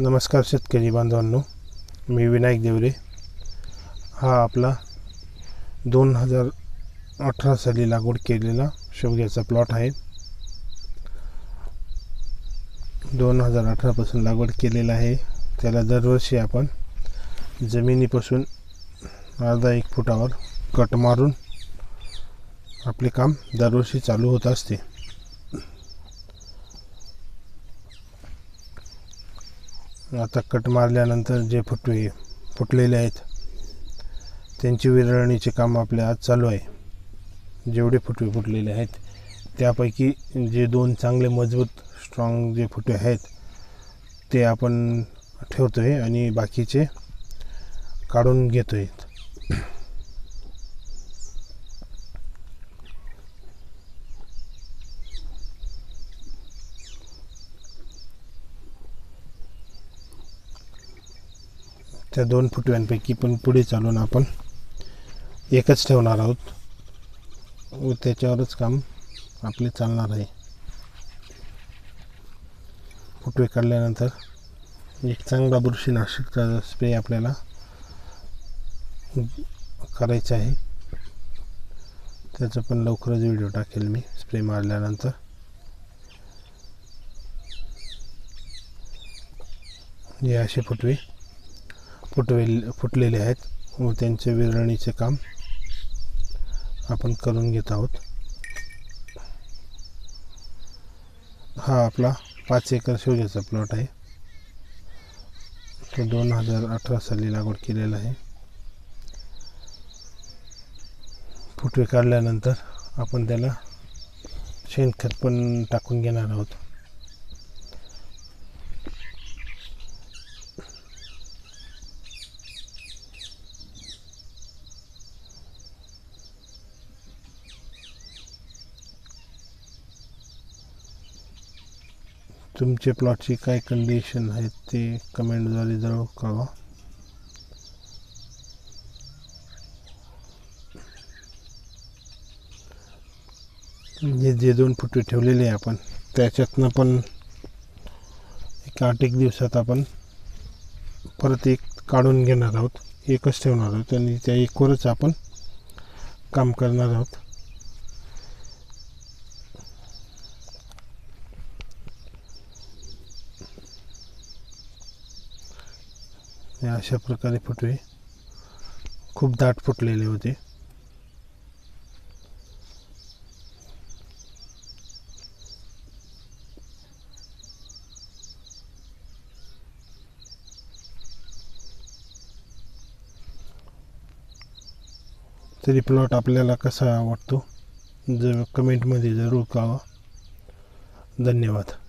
नमस्कार शेतकरी बांधवांनो मी विनायक देवरे. हा आपला दोन हजार अठरा साली लागवड केलेला शेवग्याचा प्लॉट आहे. दोन हजार अठरापासून लागवड केलेला आहे. त्याला दरवर्षी आपण जमिनीपासून अर्धा एक फुटावर कट मारून आपले काम दरवर्षी चालू होत असते. आता कट मारल्यानंतर जे फुटवे फुटलेले आहेत त्यांची विरळणीचे काम आपले आज चालू आहे. जेवढे फुटवे फुटलेले आहेत त्यापैकी जे दोन चांगले मजबूत स्ट्रॉंग जे फुटवे आहेत ते आपण ठेवतो आहे आणि बाकीचे काढून घेतो आहेत त्या दोन फुटव्यांपैकी पण पुढे चालून आपण एकच ठेवणार आहोत. व त्याच्यावरच काम आपले चालणार आहे. फुटवे काढल्यानंतर एक चांगला बुरशीनाशकचा स्प्रे आपल्याला करायचा आहे. त्याचा पण लवकरच व्हिडिओ टाकेल मी स्प्रे मारल्यानंतर. हे असे फुटवे फुटवेल फुटलेले आहेत. व त्यांचे विरळणीचे काम आपण करून घेत आहोत. हा आपला पाच एकर शेवग्याचा प्लॉट आहे. तो दोन हजार अठरा साली लागवड केलेला आहे. फुटवे काढल्यानंतर आपण त्याला शेणखत पण टाकून घेणार आहोत. तुमचे प्लॉटची काय कंडिशन आहे ते कमेंटद्वारे जरूर कळवा हे जे दोन फुटवे ठेवलेले आहे आपण त्याच्यातनं पण एक आठ एक दिवसात आपण परत एक काढून घेणार आहोत. एकच ठेवणार आहोत आणि त्या एकवरच आपण काम करणार आहोत. अशा प्रकारे फुटवे खूप दाट फुटलेले होते. तरी प्लॉट आपल्याला कसा वाटतो? जर कमेंटमध्ये जरूर कळवा. धन्यवाद.